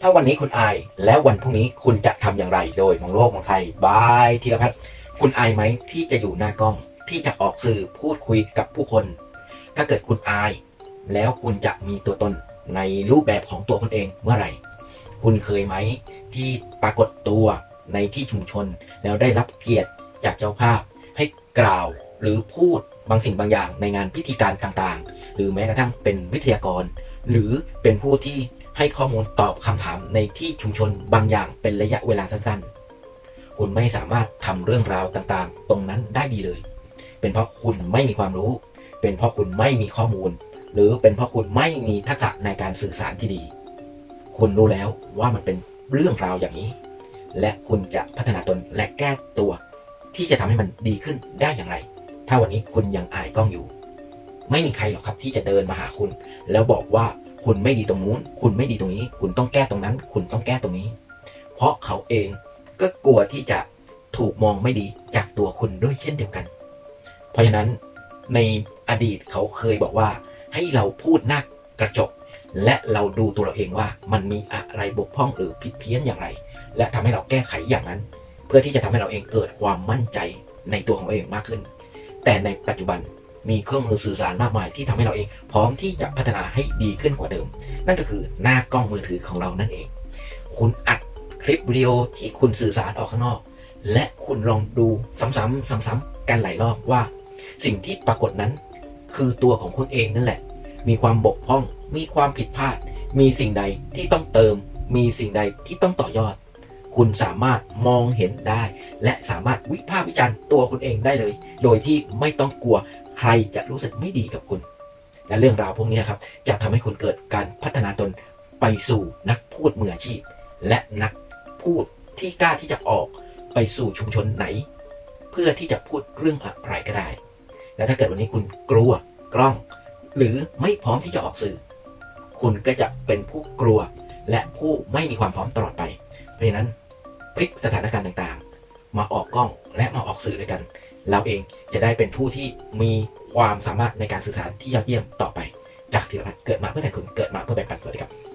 ถ้าวันนี้คุณอายแล้ววันพรุ่งนี้คุณจะทำอย่างไรโดยมองโลกมองไทยบายธีรพัฒน์คุณอายไหมที่จะอยู่หน้ากล้องที่จะออกสื่อพูดคุยกับผู้คน ถ้าเกิดคุณอาย แล้วคุณจะมีตัวตนในรูปแบบของตัวคุณเองเมื่อไหร่ คุณเคยไหมที่ปรากฏตัวในที่ชุมชน แล้วได้รับเกียรติจากเจ้าภาพ ให้กล่าวหรือพูดบางสิ่งบางอย่างในงานพิธีการต่างๆ หรือแม้กระทั่งเป็นวิทยากร หรือเป็นผู้ที่ ให้ข้อมูลตอบคำถามในที่ชุมชนบางอย่างเป็นระยะเวลาสั้นๆ คุณไม่สามารถทำเรื่องราวต่างๆ ตรงนั้นได้ดีเลย เป็นเพราะคุณไม่มีความรู้ เป็นเพราะคุณไม่มีข้อมูล หรือเป็นเพราะคุณไม่มีทักษะในการสื่อสารที่ดี คุณรู้แล้วว่ามันเป็นเรื่องราวอย่างนี้ และคุณจะพัฒนาตนและแก้ตัว ที่จะทำให้มันดีขึ้นได้อย่างไร ถ้าวันนี้คุณยังอายกล้องอยู่ ไม่มีใครหรอกครับที่จะเดินมาหาคุณ แล้วบอกว่า คุณไม่ดีตรงนู้น คุณไม่ดีตรงนี้ คุณต้องแก้ตรงนั้น คุณต้องแก้ตรงนี้ เพราะเขาเองก็กลัวที่จะถูกมองไม่ดีจากตัวคุณด้วยเช่นเดียวกัน เพราะฉะนั้นในอดีตเขาเคยบอกว่า ให้เราพูดหน้ากระจก และเราดูตัวเราเองว่ามันมีอะไรบกพร่องหรือผิดเพี้ยนอย่างไร และทำให้เราแก้ไขอย่างนั้น เพื่อที่จะทำให้เราเองเกิดความมั่นใจในตัวของเราเองมากขึ้น แต่ในปัจจุบัน มีเครื่องมือสื่อสารมากมายที่ทำให้เราเอง พร้อมที่จะพัฒนาให้ดีขึ้นกว่าเดิม นั่นก็คือหน้ากล้องมือถือของเรานั่นเอง คุณอัดคลิปวิดีโอที่คุณสื่อสารออกข้างนอก และคุณลองดูซ้ำๆซ้ำๆกันหลายรอบว่า สิ่งที่ปรากฏนั้น คือตัวของคุณเองนั่นแหละ มีความบกพร่อง มีความผิดพลาด มีสิ่งใดที่ต้องเติม มีสิ่งใดที่ต้องต่อยอด คุณสามารถมองเห็นได้ และสามารถวิพากษ์วิจารณ์ตัวคุณเองได้เลย โดยที่ไม่ต้องกลัว ใครจะรู้สึกไม่ดีกับคุณ และเรื่องราวพวกนี้ครับจะทำให้คุณเกิดการพัฒนาตนไปสู่นักพูดมืออาชีพ และนักพูดที่กล้าที่จะออกไปสู่ชุมชนไหน เพื่อที่จะพูดเรื่องอะไรก็ได้ และถ้าเกิดวันนี้คุณกลัวกล้อง หรือไม่พร้อมที่จะออกสื่อ คุณก็จะเป็นผู้กลัวและผู้ไม่มีความพร้อมตลอดไป เพราะฉะนั้นพลิกสถานการณ์ต่างๆ มาออกกล้องและมาออกสื่อด้วยกัน เราเองจะได้เป็นผู้ที่มีความสามารถในการสื่อสารที่ยอดเยี่ยมต่อไป จากธีรพัฒน์เกิดมาเพื่อแต่คุณเกิดมาเพื่อแบ่งปันสวัสดีครับ